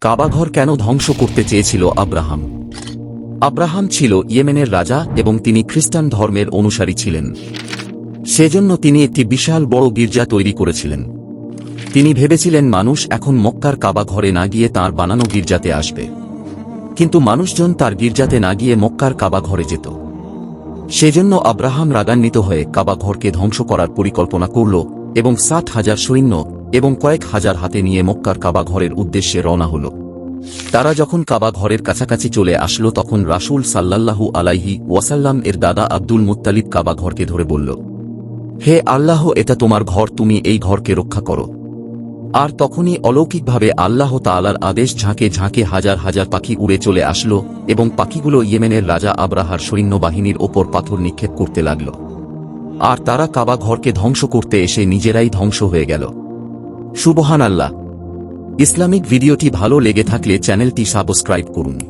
কাবাঘর কেন ধ্বংস করতে চেয়েছিল আব্রাহাম? আব্রাহাম ছিল ইয়েমেনের রাজা এবং তিনি খ্রিস্টান ধর্মের অনুসারী ছিলেন। সেজন্য তিনি একটি বিশাল বড় গির্জা তৈরি করেছিলেন। তিনি ভেবেছিলেন মানুষ এখন মক্কার কাবা ঘরে না গিয়ে তাঁর বানানো গির্জাতে আসবে। কিন্তু মানুষজন তার গির্জাতে না গিয়ে মক্কার কাবা ঘরে যেত। সেজন্য আব্রাহাম রাগান্বিত হয়ে কাবা ঘরকে ধ্বংস করার পরিকল্পনা করল এবং ষাট হাজার সৈন্য এবং কয়েক হাজার হাতে নিয়ে মক্কার কাবা ঘরের উদ্দেশ্যে রওনা হল। তারা যখন কাবা ঘরের কাছাকাছি চলে আসলো তখন রাসূল সাল্লাল্লাহু আলাইহি ওয়াসাল্লাম এর দাদা আব্দুল মুত্তালিব কাবা ঘরকে ধরে বলল, হে আল্লাহ, এটা তোমার ঘর, তুমি এই ঘরকে রক্ষা করো। আর তখনই অলৌকিকভাবে আল্লাহ তালার আদেশ ঝাঁকে ঝাঁকে হাজার হাজার পাখি উড়ে চলে আসলো এবং পাখিগুলো ইয়েমেনের রাজা আব্রাহার সৈন্যবাহিনীর ওপর পাথর নিক্ষেপ করতে লাগল। আর তারা কাবা ঘরকে ধ্বংস করতে এসে নিজেরাই ধ্বংস হয়ে গেল। সুবহান আল্লাহ ইসলামিক ভিডিওটি ভালো লেগে থাকলে চ্যানেলটি সাবস্ক্রাইব করুন।